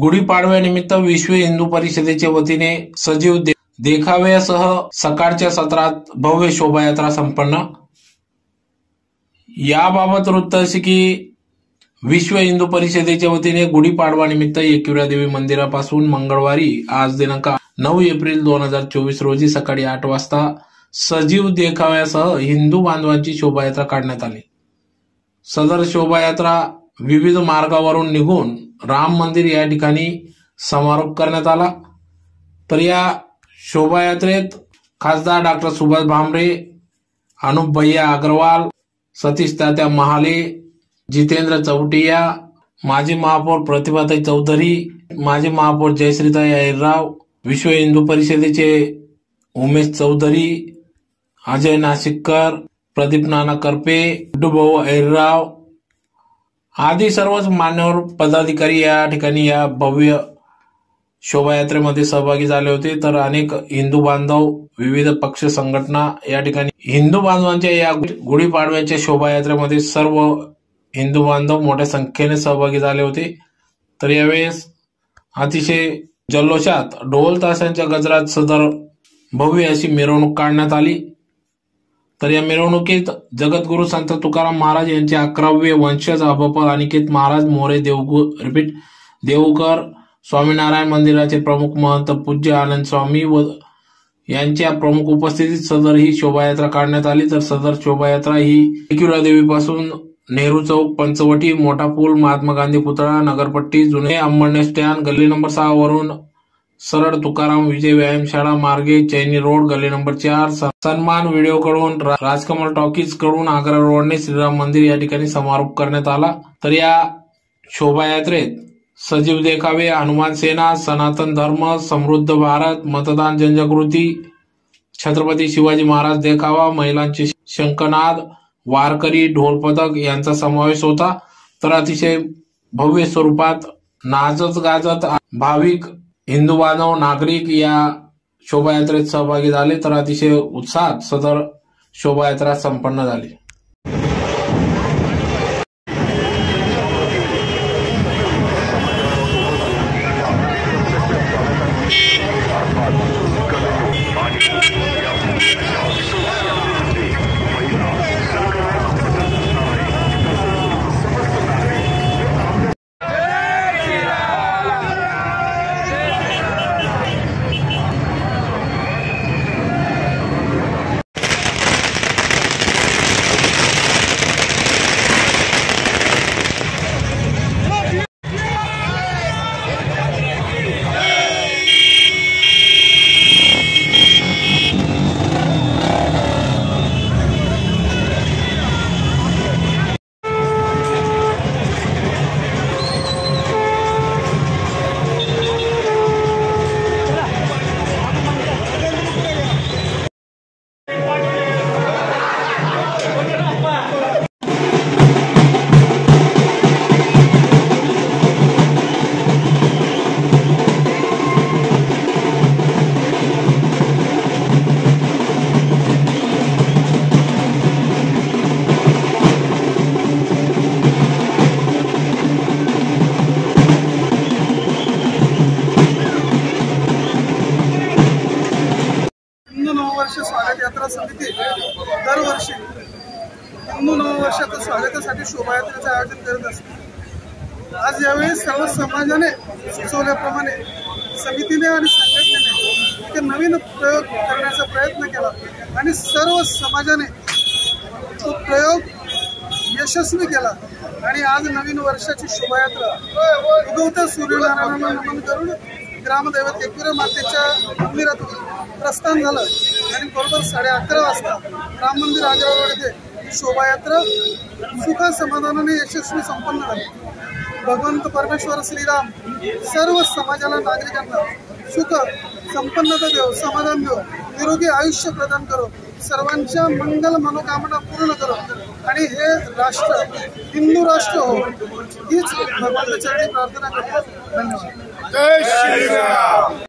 गुढीपाडव्यानिमित्त विश्व हिंदू परिषदेच्या वतीने सजीव देखाव्यासह सकाळच्या सत्रात भव्य शोभायात्रा संपन्न. याबाबत वृत्त असे की विश्व हिंदू परिषदेच्या वतीने गुढीपाडवानिमित्त एकविरा देवी मंदिरापासून मंगळवारी आज दिनांक नऊ एप्रिल दोन हजार चोवीस रोजी सकाळी आठ वाजता सजीव देखाव्यासह हिंदू बांधवांची शोभायात्रा काढण्यात आली. सदर शोभायात्रा विविध मार्गावरून निघून राम मंदिर या ठिकाणी समारोप करण्यात आला. तर या शोभायात्रेत खासदार डॉक्टर सुभाष भामरे अनुप भैया अग्रवाल सतीश तात्या महाले जितेंद्र चौटिया माजी महापौर प्रतिभाताई चौधरी माजी महापौर जयश्रीताई अहिरराव विश्व हिंदू परिषदेचे उमेश चौधरी अजय नाशिककर प्रदीप नाना करपे डुभाऊ अहिरराव आधी सर्वच मान्यवर पदाधिकारी या ठिकाणी या भव्य शोभायात्रेमध्ये सहभागी झाले होते. तर अनेक हिंदू बांधव विविध पक्ष संघटना या ठिकाणी हिंदू बांधवांच्या या गुढीपाडव्याच्या शोभायात्रेमध्ये सर्व हिंदू बांधव मोठ्या संख्येने सहभागी झाले होते. तर यावेळेस अतिशय जल्लोषात ढोल ताशांच्या गजरात सदर भव्य अशी मिरवणूक काढण्यात आली. तर या मिरवणुकीत जगद्गुरु संत तुकाराम महाराज यांचे अकरावे वंशज अभपल अनिकेत महाराज मोरे देवगु रिपीट देवकर स्वामीनारायण मंदिराचे प्रमुख महंत पूज्य आनंद स्वामी व यांच्या प्रमुख उपस्थितीत सदर ही शोभायात्रा काढण्यात आली. तर सदर शोभायात्रा ही देवीपासून नेहरू चौक पंचवटी मोठा पूल महात्मा गांधी पुतळा नगरपट्टी जुने अंबरणे स्टँड गल्ली नंबर सहा वरून सरळ तुकाराम विजय व्यायामशाळा मार्गे चैनी रोड गल्ली नंबर चार. सन्मान व्हिडिओ कडून राजकमल टॉकीजकडून आग्रा रोडने श्रीराम मंदिर या ठिकाणी समारोप करण्यात आला. तर या शोभायात्रेत सजीव देखावे हनुमान सेना सनातन धर्म समृद्ध भारत मतदान जनजागृती छत्रपती शिवाजी महाराज देखावा महिलांचे शंखनाद वारकरी ढोल पथक यांचा समावेश होता. तर अतिशय भव्य स्वरूपात नाचत गाजत भाविक हिंदू बांधव नागरिक या शोभायात्रेत सहभागी झाले तर अतिशय उत्साहात सदर शोभायात्रा संपन्न झाली. स्वागत यात्रा समिती दरवर्षी हिंदू नववर्षाच्या स्वागतासाठी शोभायात्रेचं आयोजन करत असते. आज यावेळी सर्व समाजाने सुचवल्याप्रमाणे समितीने आणि संघटनेने एक नवीन प्रयोग करण्याचा प्रयत्न केला आणि सर्व समाजाने तो प्रयोग यशस्वी केला आणि आज नवीन वर्षाची शोभायात्रा उगवत्या सूर्यनारायणाला नमन करून ग्रामदैवत एकविरा मातेच्या मंदिरातून प्रस्थान झालं आणि बरोबर साडे अकरा वाजता राम मंदिर आग्रावर येथे शोभायात्रा सुख समाधानाने यशस्वी संपन्न झाली. भगवंत परमेश्वर श्रीराम सर्व समाजाला नागरिकांना सुख संपन्नता देव समाधान देव निरोगी आयुष्य प्रदान करो. सर्वांच्या मंगल मनोकामना पूर्ण करो. आणि हे राष्ट्र हिंदू राष्ट्र हो हीच भगवंत प्रार्थना करतो. धन्यवाद. जय श्रीराम.